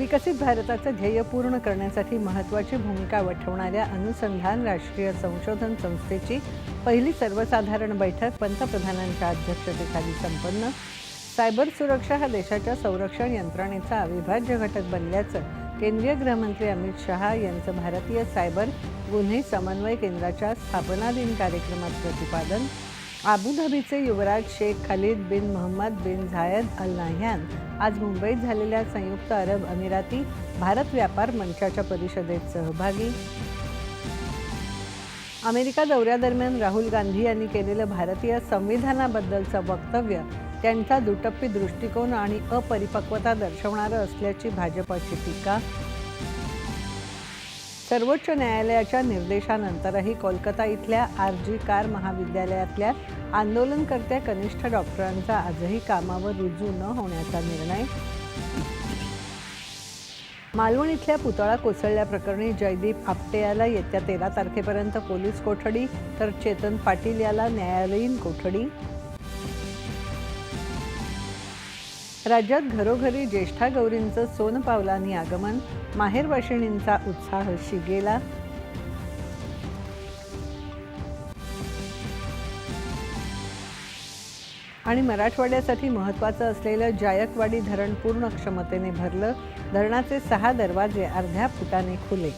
विकसित भारताचं ध्येय पूर्ण करण्यासाठी महत्त्वाची भूमिका वठवणाऱ्या अनुसंधान राष्ट्रीय संशोधन संस्थेची पहिली सर्वसाधारण बैठक पंतप्रधानांच्या अध्यक्षतेखाली संपन्न. सायबर सुरक्षा हा देशाच्या संरक्षण यंत्रणेचा अविभाज्य घटक बनल्याचं केंद्रीय गृहमंत्री अमित शहा यांचं भारतीय सायबर गुन्हे समन्वय केंद्राच्या स्थापना दिन कार्यक्रमात प्रतिपादन अबुधाबीचे युवराज Sheikh Khalid bin Mohammed bin Zayed Al Nahyan आज मुंबईत झालेल्या संयुक्त अरब अमिराती भारत व्यापार मंचाच्या परिषदेत सहभागी. अमेरिका दौऱ्यादरम्यान राहुल गांधी यांनी केलेलं भारतीय संविधानाबद्दलचं वक्तव्य त्यांचा दुटप्पी दृष्टिकोन आणि अपरिपक्वता दर्शवणारं असल्याची भाजपची टीका सर्वोच्च न्यायालयाच्या निर्देशानंतरही कोलकाता इथल्या आर जी कार महाविद्यालयातल्या आंदोलनकर्त्या कनिष्ठ डॉक्टरांचा आजही कामावर रुजू न होण्याचा निर्णय. मालवण इथल्या पुतळा कोसळल्याप्रकरणी जयदीप आपटे याला येत्या तेरा तारखेपर्यंत पोलीस कोठडी तर चेतन पाटील याला न्यायालयीन कोठडी. राज्यात घरोघरी ज्येष्ठा गौरींचं सोनपावलांनी आगमन माहेरवाशिणींचा उत्साह शिगेला. आणि मराठवाड्यासाठी महत्त्वाचं असलेलं जायकवाडी धरण पूर्ण क्षमतेने भरलं. धरणाचे सहा दरवाजे अर्ध्या फुटाने खुले.